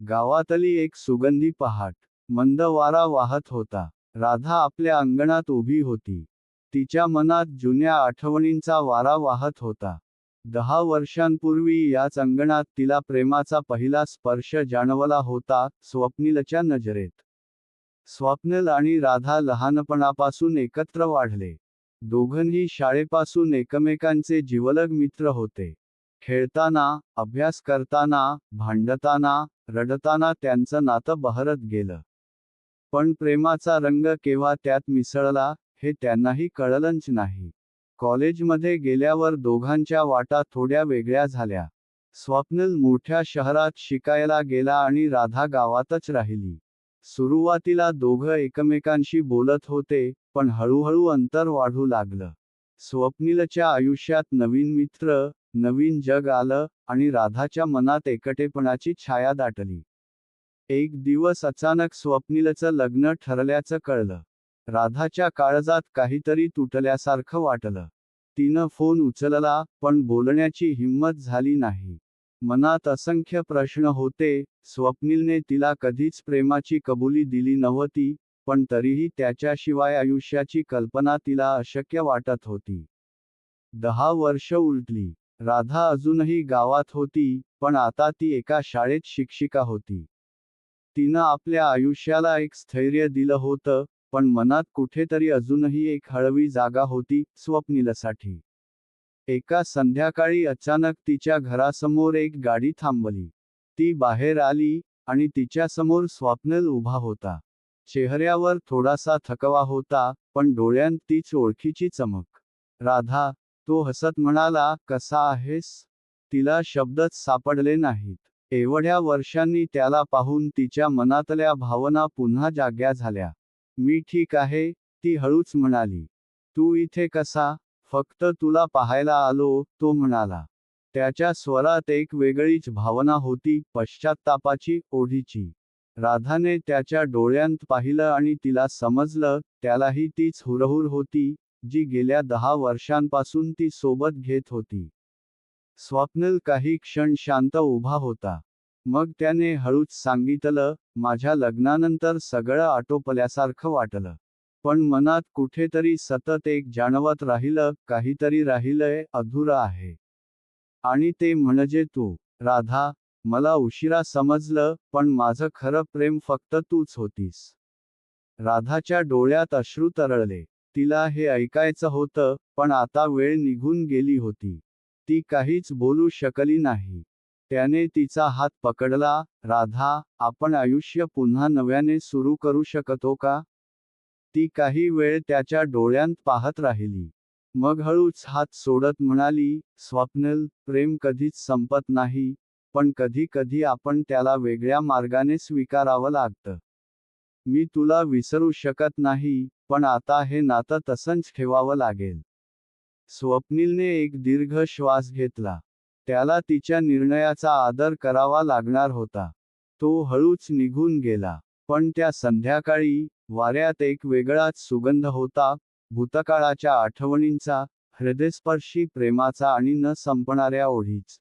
गावातली एक सुगंधी पहाट मंद वारा वाहत होता. राधा आपल्या अंगणात उभी होती. तिच्या मनात जुन्या आठवणींचा वारा वाहत होता. दहा वर्षांपूर्वी याच अंगणात तिला प्रेमाचा पहिला स्पर्श जाणवला होता स्वप्नीलच्या नजरेत. स्वप्नील आणि राधा लहानपणापासून एकत्र वाढले. दोघंही शाळेपासून एकमेकांचे जिवलग मित्र होते. खेळताना अभ्यास करताना भांडताना रडताना त्यांचं नातं बहरत गेलं. पण प्रेमाचा रंग केव्हा त्यात मिसळला हे त्यांनाही कळलंच नाही. कॉलेजमध्ये गेल्यावर दोघांच्या वाटा थोड्या वेगळ्या झाल्या. स्वप्नील मोठ्या शहरात शिकायला गेला आणि राधा गावातच राहिली. सुरुवातीला दोघं एकमेकांशी बोलत होते पण हळूहळू अंतर वाढू लागलं. स्वप्नीलच्या आयुष्यात नवीन मित्र नवीन जग आलं आणि राधाच्या मनात एकटेपणाची छाया दाटली. एक दिवस अचानक स्वप्नीलचं लग्न ठरल्याचं कळलं. राधाच्या काळजात काहीतरी तुटल्यासारखं वाटलं. तिनं फोन उचलला पण बोलण्याची हिंमत झाली नाही. मनात असंख्य प्रश्न होते स्वप्नीलने तिला कधीच प्रेमाची कबुली दिली नव्हती पण तरीही त्याच्याशिवाय आयुष्याची कल्पना तिला अशक्य वाटत होती. दहा वर्ष उलटली. राधा अजूनही गावात होती पण आता ती एका शाळेत शिक्षिका होती. तिनं आपल्या आयुष्याला एक स्थैर्य दिलं होतं पण मनात कुठेतरी अजूनही एक हळवी जागा होती स्वप्नीलसाठी. एका संध्याकाळी अचानक तिच्या घरासमोर एक गाडी थांबली. ती बाहेर आली आणि तिच्यासमोर स्वप्नल उभा होता. चेहऱ्यावर थोडासा थकवा होता पण डोळ्यांत तीच ओळखीची चमक. राधा तो हसत म्हणाला कसा आहेस? तिला शब्दच सापडले नाहीत. एवढ्या वर्षांनी त्याला पाहून तिच्या मनातल्या भावना पुन्हा जाग्या झाल्या. मी ठीक आहे ती हळूच म्हणाली. तू इथे कसा? फक्त तुला पाहायला आलो तो म्हणाला. त्याच्या स्वरात एक वेगळीच भावना होती पश्चात्तापाची ओढीची. राधाने त्याच्या डोळ्यांत पाहिलं आणि तिला समजलं त्यालाही तीच हुरहुर होती जी गेल्या दहा वर्षांपासून ती सोबत घेत होती. स्वप्नील काही क्षण शांत उभा होता. मग त्याने हळूच सांगितलं माझ्या लग्नानंतर सगळं आटोपल्यासारखं वाटलं. पण मनात कुठेतरी सतत एक जाणवत राहिलं काहीतरी राहिलंय अधुरं आहे. आणि ते म्हणजे तू राधा मला उशिरा समजलं पण माझं खरं प्रेम फक्त तूच होतीस. राधाच्या डोळ्यात अश्रू तरळले. तिला हे ऐकायचं होतं पण आता वेळ निघून गेली होती. ती काहीच बोलू शकली नाही. त्याने तिचा हात पकडला राधा आपण आयुष्य पुन्हा नव्याने सुरू करू शकतो का? ती काही वेळ त्याच्या डोळ्यांत पाहत राहिली. मग हळूच हात सोडत म्हणाली स्वप्नल प्रेम कधीच संपत नाही पण कधी कधी आपण त्याला वेगळ्या मार्गाने स्वीकारावं लागतं. मी तुला विसरू शकत नाही पण आता हे नातं तसंच ठेवावं लागेल. स्वप्नीलने एक दीर्घ श्वास घेतला. त्याला तिच्या निर्णयाचा आदर करावा लागणार होता. तो हळूच निघून गेला. पण त्या संध्याकाळी वाऱ्यात एक वेगळाच सुगंध होता भूतकाळाच्या आठवणींचा हृदयस्पर्शी प्रेमाचा आणि न संपणाऱ्या ओढीच.